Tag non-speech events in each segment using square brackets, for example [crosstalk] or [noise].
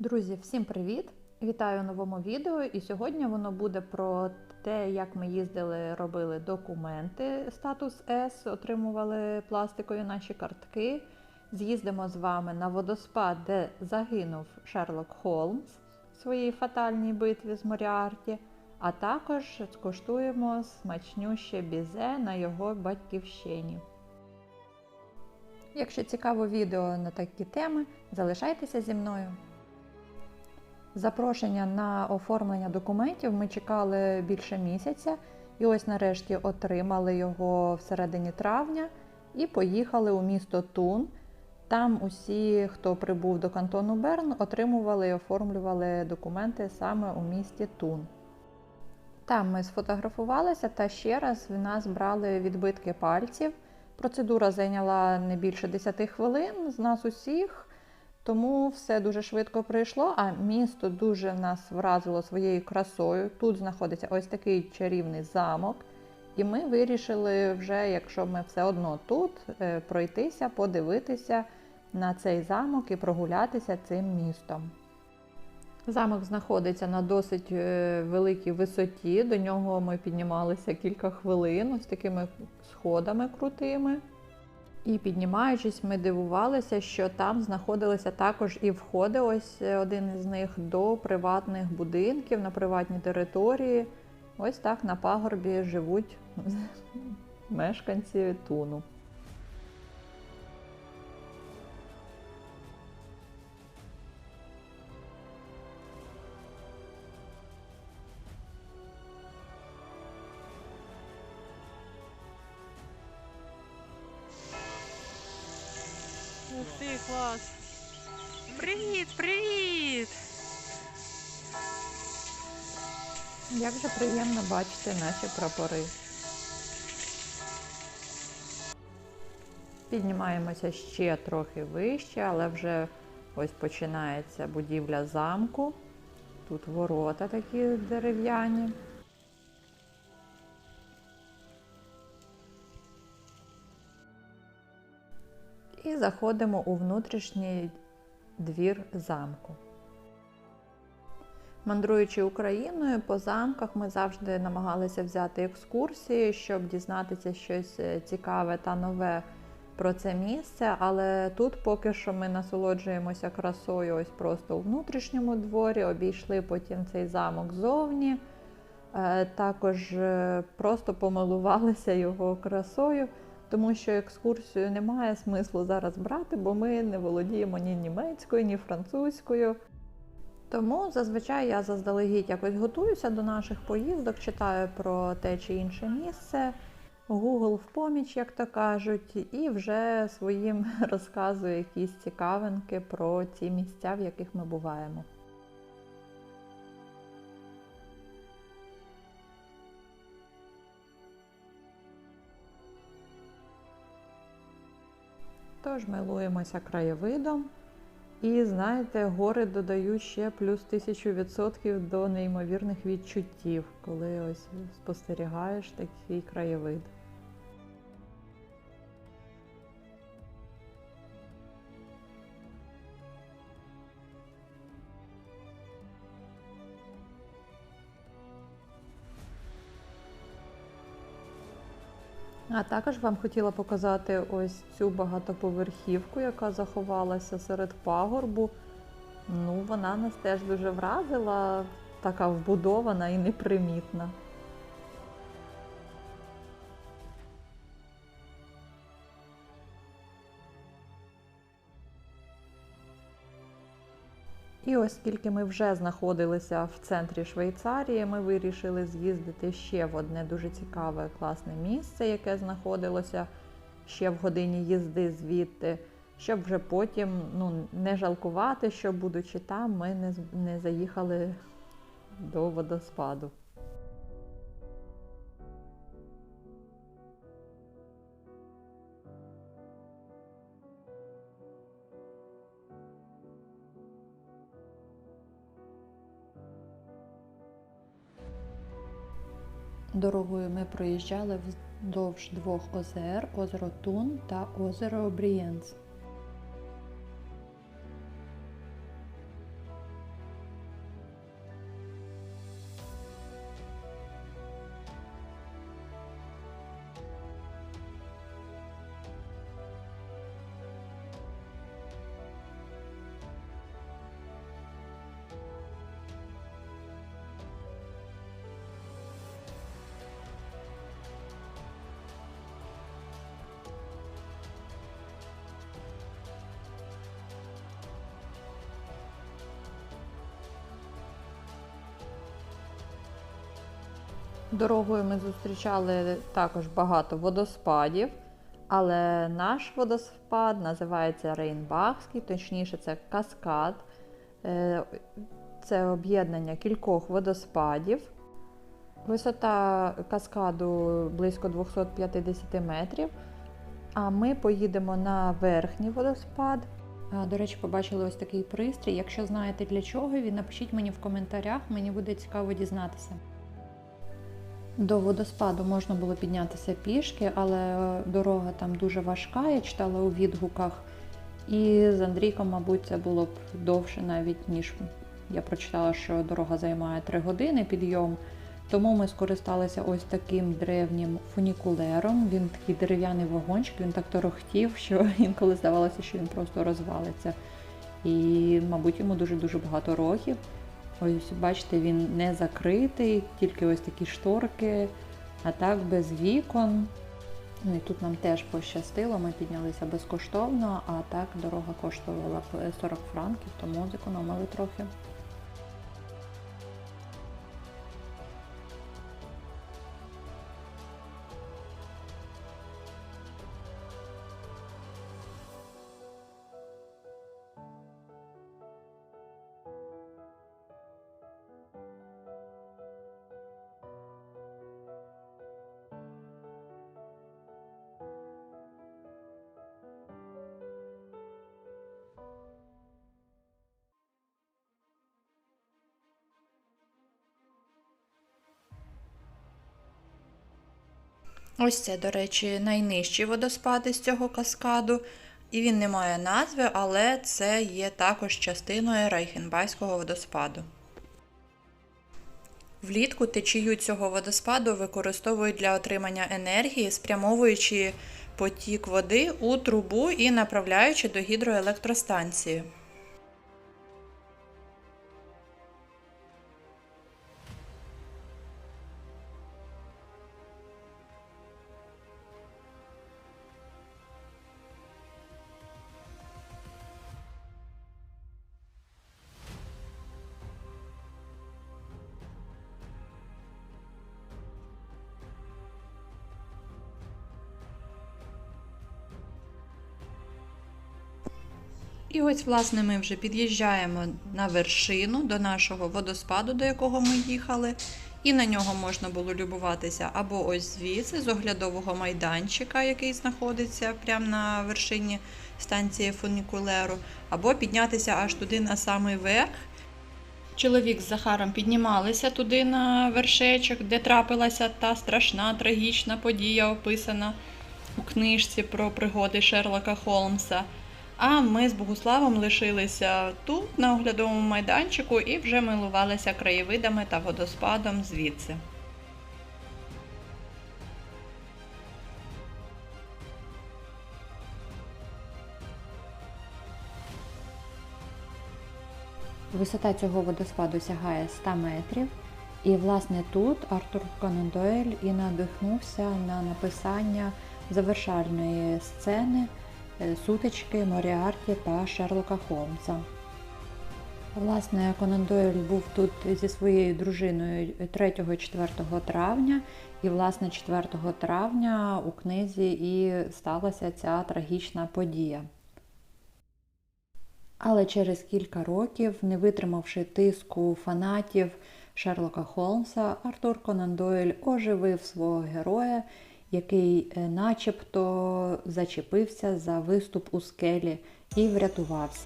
Друзі, всім привіт! Вітаю у новому відео. І сьогодні воно буде про те, як ми їздили, робили документи статус С, отримували пластикові наші картки. З'їздимо з вами на водоспад, де загинув Шерлок Холмс в своїй фатальній битві з Моріарті, а також скуштуємо смачнюще бізе на його батьківщині. Якщо цікаво відео на такі теми, залишайтеся зі мною. Запрошення на оформлення документів ми чекали більше місяця, і ось нарешті отримали його всередині травня і поїхали у місто Тун. Там усі, хто прибув до кантону Берн, отримували і оформлювали документи саме у місті Тун. Там ми сфотографувалися та ще раз в нас брали відбитки пальців. Процедура зайняла не більше 10 хвилин з нас усіх. Тому все дуже швидко пройшло, а місто дуже нас вразило своєю красою. Тут знаходиться ось такий чарівний замок. І ми вирішили, вже, якщо ми все одно тут, пройтися, подивитися на цей замок і прогулятися цим містом. Замок знаходиться на досить великій висоті. До нього ми піднімалися кілька хвилин, ось такими сходами крутими. І піднімаючись, ми дивувалися, що там знаходилися також і входи, ось один із них до приватних будинків на приватній території. Ось так на пагорбі живуть [laughs] мешканці Туну. Клас! Привіт, привіт! Як же приємно бачити наші прапори. Піднімаємося ще трохи вище, але вже ось починається будівля замку. Тут ворота такі дерев'яні. І заходимо у внутрішній двір замку. Мандруючи Україною по замках, ми завжди намагалися взяти екскурсії, щоб дізнатися щось цікаве та нове про це місце. Але тут поки що ми насолоджуємося красою ось просто у внутрішньому дворі, обійшли потім цей замок зовні. Також просто помилувалися його красою, тому що екскурсію немає смислу зараз брати, бо ми не володіємо ні німецькою, ні французькою. Тому зазвичай я заздалегідь якось готуюся до наших поїздок, читаю про те чи інше місце, Google в поміч, як то кажуть, і вже своїм [laughs] розказую якісь цікавинки про ті місця, в яких ми буваємо. Тож милуємося краєвидом. І знаєте, гори додають ще плюс тисячу відсотків до неймовірних відчуттів, коли ось спостерігаєш такий краєвид. А також вам хотіла показати ось цю багатоповерхівку, яка заховалася серед пагорбу. Ну, вона нас теж дуже вразила, така вбудована і непримітна. І оскільки ми вже знаходилися в центрі Швейцарії, ми вирішили з'їздити ще в одне дуже цікаве, класне місце, яке знаходилося ще в годині їзди звідти, щоб вже потім ну, не жалкувати, що, будучи там, ми не, не заїхали до водоспаду. Дорогою ми проїжджали вздовж двох озер озеро Тун та озеро Брієнс. Дорогою ми зустрічали також багато водоспадів, але наш водоспад називається Рейнбахський, точніше, це каскад. Е, Це об'єднання кількох водоспадів. Висота каскаду близько 250 метрів. А ми поїдемо на верхній водоспад. До речі, побачили ось такий пристрій. Якщо знаєте для чого він, напишіть мені в коментарях, мені буде цікаво дізнатися. До водоспаду можна було піднятися пішки, але дорога там дуже важка, я читала у відгуках. І з Андрійком, мабуть, це було б довше навіть, ніж я прочитала, що дорога займає 3 години підйом. Тому ми скористалися ось таким древнім фунікулером. Він такий дерев'яний вагончик, він так торохтів, що [laughs] інколи здавалося, що він просто розвалиться. І, мабуть, йому дуже-дуже багато років. Ось, бачите, він не закритий, тільки ось такі шторки, а так без вікон. Ну і тут нам теж пощастило, ми піднялися безкоштовно, а так дорога коштувала 40 франків, тому зекономили трохи. Ось це, до речі, найнижчий водоспад із цього каскаду. І він не має назви, але це є також частиною Райхенбайського водоспаду. Влітку течію цього водоспаду використовують для отримання енергії, спрямовуючи потік води у трубу і направляючи до гідроелектростанції. І ось, власне, ми вже під'їжджаємо на вершину до нашого водоспаду, до якого ми їхали. І на нього можна було любуватися або ось звідси, з оглядового майданчика, який знаходиться прямо на вершині станції фунікулеру, або піднятися аж туди на самий верх. Чоловік з Захаром піднімалися туди на вершечок, де трапилася та страшна трагічна подія, описана у книжці про пригоди Шерлока Холмса. А ми з Богуславом лишилися тут, на оглядовому майданчику, і вже милувалися краєвидами та водоспадом звідси. Висота цього водоспаду сягає 100 метрів. І, власне, тут Артур Конан Дойль і надихнувся на написання завершальної сцени сутички Моріарті та Шерлока Холмса. Власне, Конан Дойль був тут зі своєю дружиною 3-4 травня, і, власне, 4 травня у книзі і сталася ця трагічна подія. Але через кілька років, не витримавши тиску фанатів Шерлока Холмса, Артур Конан Дойль оживив свого героя, який е, начебто зачепився за виступ у скелі і врятувався.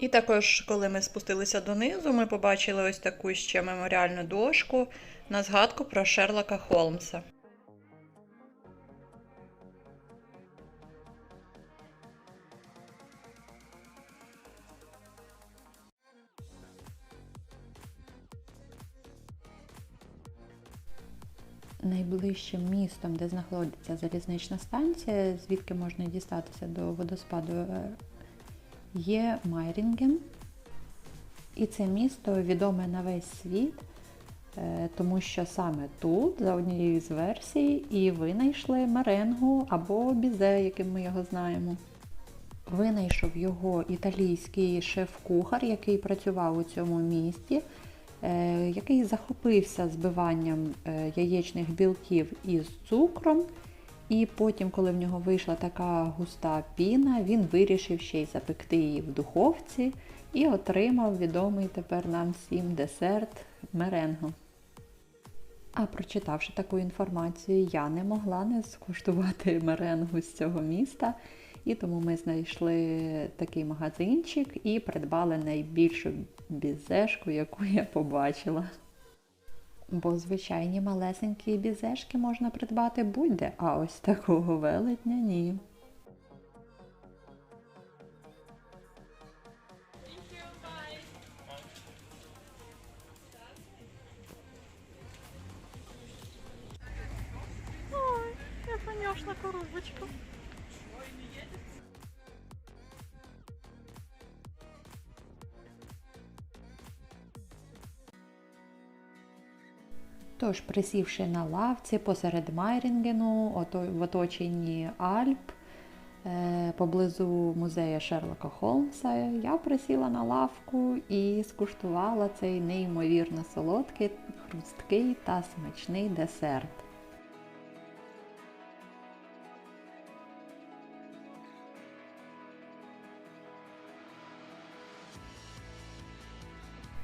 І також, коли ми спустилися донизу, ми побачили ось таку ще меморіальну дошку на згадку про Шерлока Холмса. Найближчим містом, де знаходиться залізнична станція, звідки можна дістатися до водоспаду, е, є Майрінген. І це місто відоме на весь світ, е, тому що саме тут, за однією з версій, і винайшли меренгу або бізе, яким ми його знаємо. Винайшов його італійський шеф-кухар, який працював у цьому місті, е, який захопився збиванням е, яєчних білків із цукром. І потім, коли в нього вийшла така густа піна, він вирішив ще й запекти її в духовці і отримав відомий тепер нам всім десерт меренго. А прочитавши таку інформацію, я не могла не скуштувати [laughs] меренгу з цього міста. І тому ми знайшли такий магазинчик і придбали найбільшу бізешку, яку я побачила. Бо звичайні малесенькі бізешки можна придбати будь-де, а ось такого велетня ні. Тож, присівши на лавці посеред Майрінгену, в оточенні Альп, е, поблизу музею Шерлока Холмса, я присіла на лавку і скуштувала цей неймовірно солодкий, хрусткий та смачний десерт.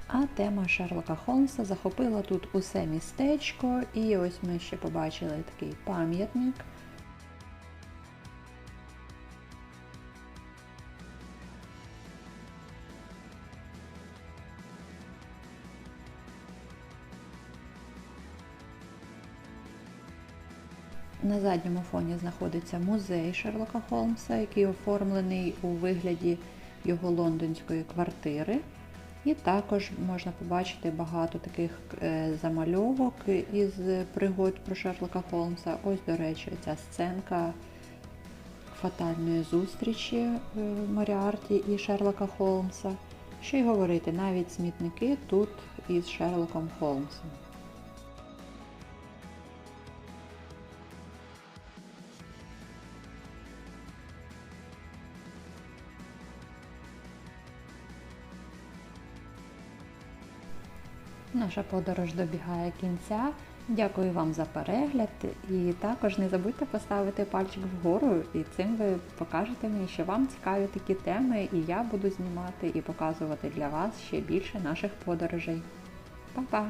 А тема Шерлока Холмса захопила тут усе містечко, і ось ми ще побачили такий пам'ятник. На задньому фоні знаходиться музей Шерлока Холмса, який оформлений у вигляді його лондонської квартири. І також можна побачити багато таких е, замальовок із пригод про Шерлока Холмса. Ось, до речі, ця сценка фатальної зустрічі Маріарті Моріарті і Шерлока Холмса. Що й говорити, навіть смітники тут із Шерлоком Холмсом. Наша подорож добігає кінця. Дякую вам за перегляд. І також не забудьте поставити пальчик вгору, і цим ви покажете мені, що вам цікаві такі теми, і я буду знімати і показувати для вас ще більше наших подорожей. Па-па!